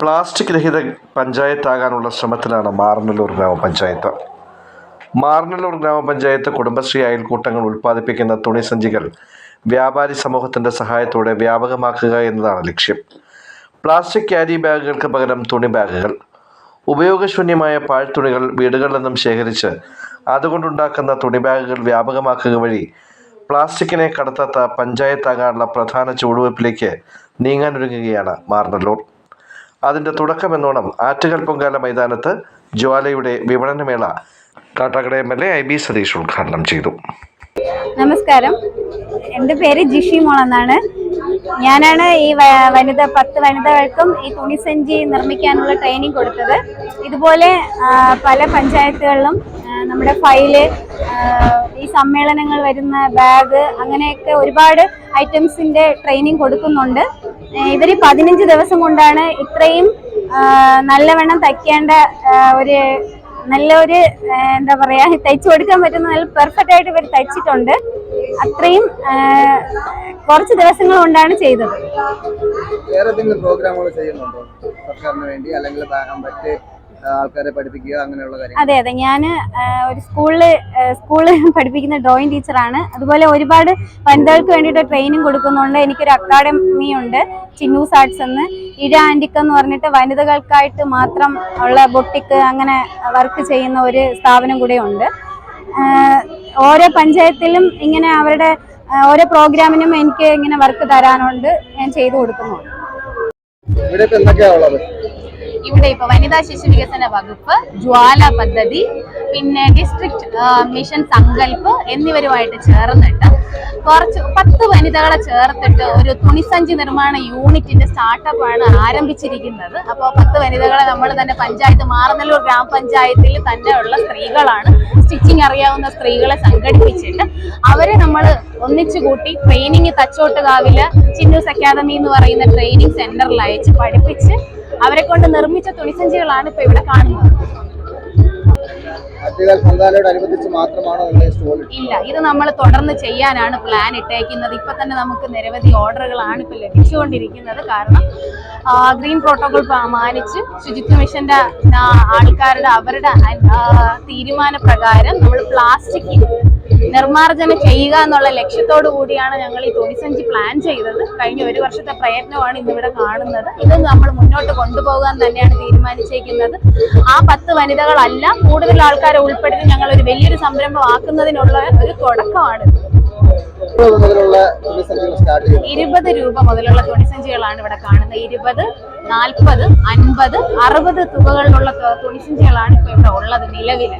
Plastic രഹിത പഞ്ചായത്താകാനുള്ള ശ്രമത്തിലാണ് മാറനല്ലൂർ ഗ്രാമപഞ്ചായത്ത്. മാറനല്ലൂർ ഗ്രാമപഞ്ചായത്ത് കുടുംബശ്രീ അയൽക്കൂട്ടങ്ങൾ ഉൽപ്പാദിപ്പിക്കുന്ന തുണിസഞ്ചികൾ വ്യാപാരി സമൂഹത്തിന്റെ സഹായത്തോടെ വ്യാപകമാക്കുക എന്നതാണ് ലക്ഷ്യം. പ്ലാസ്റ്റിക് ക്യാരി ബാഗുകൾക്ക് പകരം തുണി ബാഗുകൾ. ഉപയോഗശൂന്യമായ പാഴ്ത്തുണികൾ വീടുകളിൽ നിന്നും ശേഖരിച്ച് അതുകൊണ്ടുണ്ടാക്കുന്ന തുണി ബാഗുകൾ വ്യാപകമാക്കുക വഴി പ്ലാസ്റ്റിക്കിനെ കടത്താത്ത പഞ്ചായത്താകാനുള്ള പ്രധാന ചുവടുവയ്പ്പിലേക്ക് നീങ്ങാനൊരുങ്ങുകയാണ് മാറനല്ലൂർ അതിന്റെ തുടക്കമെന്നോണം ആറ്റുകൽ പൊങ്കാല മൈതാനത്ത് ജ്വാലയുടെ വിപണനമേള Kattakkada M L A I B Satheesh ഉദ്ഘാടനം ചെയ്തു. നമസ്കാരം. എന്റെ പേര് ജിഷി മോൾ എന്നാണ് ഞാനാണ് ഈ വനിത പത്ത് വനിതകൾക്കും ഈ തുണിസഞ്ചി നിർമ്മിക്കാനുള്ള ട്രെയിനിങ് കൊടുത്തത്. ഇതുപോലെ പല പഞ്ചായത്തുകളിലും നമ്മുടെ ഫയൽ ഈ സമ്മേളനങ്ങൾ വരുന്ന ബാഗ് അങ്ങനെയൊക്കെ ഒരുപാട് ഐറ്റംസിന്റെ ട്രെയിനിങ് കൊടുക്കുന്നുണ്ട്. ഇവർ പതിനഞ്ച് ദിവസം കൊണ്ടാണ് ഇത്രയും നല്ലവണ്ണം തയ്ക്കേണ്ട ഒരു നല്ലൊരു എന്താ പറയാ തയ്ച്ചു കൊടുക്കാൻ പറ്റുന്ന നല്ല പെർഫെക്റ്റ് ആയിട്ട് ഇവർ തയ്ച്ചിട്ടുണ്ട്. അത്രയും കുറച്ച് ദിവസങ്ങൾ കൊണ്ടാണ് ചെയ്തത്. വേറെ എന്തെങ്കിലും പ്രോഗ്രാമുകൾ ചെയ്യുന്നുണ്ടോ? സർക്കാരിന് വേണ്ടി അല്ലെങ്കിൽ ആൾക്കാരെ പഠിപ്പിക്കുക അങ്ങനെയുള്ള കാര്യങ്ങൾ. അതെ അതെ. ഞാൻ ഒരു സ്കൂളിൽ സ്കൂളിൽ പഠിപ്പിക്കുന്ന ഡ്രോയിങ് ടീച്ചറാണ് അതുപോലെ ഒരുപാട് വനിതകൾക്ക് വേണ്ടിയിട്ട് ട്രെയിനിങ് കൊടുക്കുന്നുണ്ട്. എനിക്കൊരു അക്കാഡമി ഉണ്ട് ചിന്നൂസ് ആർട്സ് എന്ന്. ഇഴ ആന്റിക്ക എന്ന് പറഞ്ഞിട്ട് വനിതകൾക്കായിട്ട് മാത്രം ഉള്ള ബൊട്ടിക്ക് അങ്ങനെ വർക്ക് ചെയ്യുന്ന ഒരു സ്ഥാപനം കൂടെ ഉണ്ട്. ഓരോ പഞ്ചായത്തിലും ഇങ്ങനെ അവരുടെ ഓരോ പ്രോഗ്രാമിനും എനിക്ക് ഇങ്ങനെ വർക്ക് തരാനുണ്ട്. ഞാൻ ചെയ്തു കൊടുക്കുന്നുണ്ട്. ഇവിടെ ഇപ്പൊ എന്തൊക്കെയാ ഉള്ളത്? ഇവിടെ ഇപ്പൊ വനിതാ ശിശു വികസന വകുപ്പ് ജ്വാല പദ്ധതി പിന്നെ ഡിസ്ട്രിക്ട് മിഷൻ സങ്കല്പ് എന്നിവരുമായിട്ട് ചേർന്നിട്ട് കുറച്ച് പത്ത് വനിതകളെ ചേർത്തിട്ട് ഒരു തുണിസഞ്ചി നിർമ്മാണ യൂണിറ്റിന്റെ സ്റ്റാർട്ടപ്പ് ആണ് ആരംഭിച്ചിരിക്കുന്നത്. അപ്പോൾ പത്ത് വനിതകളെ നമ്മൾ തന്നെ പഞ്ചായത്ത് മാറനല്ലൂർ ഗ്രാമപഞ്ചായത്തിൽ തന്നെ ഉള്ള സ്ത്രീകളാണ്. സ്റ്റിച്ചിങ് അറിയാവുന്ന സ്ത്രീകളെ സംഘടിപ്പിച്ചിട്ട് അവരെ നമ്മൾ ഒന്നിച്ചു കൂട്ടി ട്രെയിനിങ് തച്ചോട്ടുകാവിൽ ചിന്നൂസ് അക്കാദമി എന്ന് പറയുന്ന ട്രെയിനിങ് സെന്ററിൽ അയച്ച് പഠിപ്പിച്ച് അവരെ കൊണ്ട് നിർമ്മിച്ച തുണിസഞ്ചികളാണ് ഇപ്പൊ ഇവിടെ കാണുന്നത്. ആറ്റുകാൽ പൊങ്കാലയോടനുബന്ധിച്ച് മാത്രമാണോ ഇല്ല ഇത് നമ്മൾ തുടർന്ന് ചെയ്യാനാണ് പ്ലാൻ ഇട്ടേക്കുന്നത്. ഇപ്പൊ തന്നെ നമുക്ക് നിരവധി ഓർഡറുകളാണ് ഇപ്പൊ ലഭിച്ചുകൊണ്ടിരിക്കുന്നത്. കാരണം ഗ്രീൻ പ്രോട്ടോകോൾ മാനിച്ച് ശുചിത്വ മിഷന്റെ ആൾക്കാരുടെ അവരുടെ തീരുമാന പ്രകാരം നമ്മൾ പ്ലാസ്റ്റിക് നിർമ്മാർജനം ചെയ്യുക എന്നുള്ള ലക്ഷ്യത്തോടു കൂടിയാണ് ഞങ്ങൾ ഈ തുണിസഞ്ചി പ്ലാൻ ചെയ്തത്. കഴിഞ്ഞ ഒരു വർഷത്തെ പ്രയത്നമാണ് ഇന്നിവിടെ കാണുന്നത്. ഇത് നമ്മൾ മുന്നോട്ട് കൊണ്ടുപോകാൻ തന്നെയാണ് തീരുമാനിച്ചേക്കുന്നത്. ആ പത്ത് വനിതകളല്ല കൂടുതൽ ആൾക്കാരെ ഉൾപ്പെടുത്തി ഞങ്ങൾ ഒരു വലിയൊരു സംരംഭമാക്കുന്നതിനുള്ള ഒരു തുടക്കമാണ്. ഇരുപത് രൂപ മുതലുള്ള തുണിസഞ്ചികളാണ് ഇവിടെ കാണുന്നത്. ഇരുപത് നാൽപ്പത് അൻപത് അറുപത് തുകകളിലുള്ള തുണിസഞ്ചികളാണ് ഇപ്പൊ ഇവിടെ ഉള്ളത് നിലവിൽ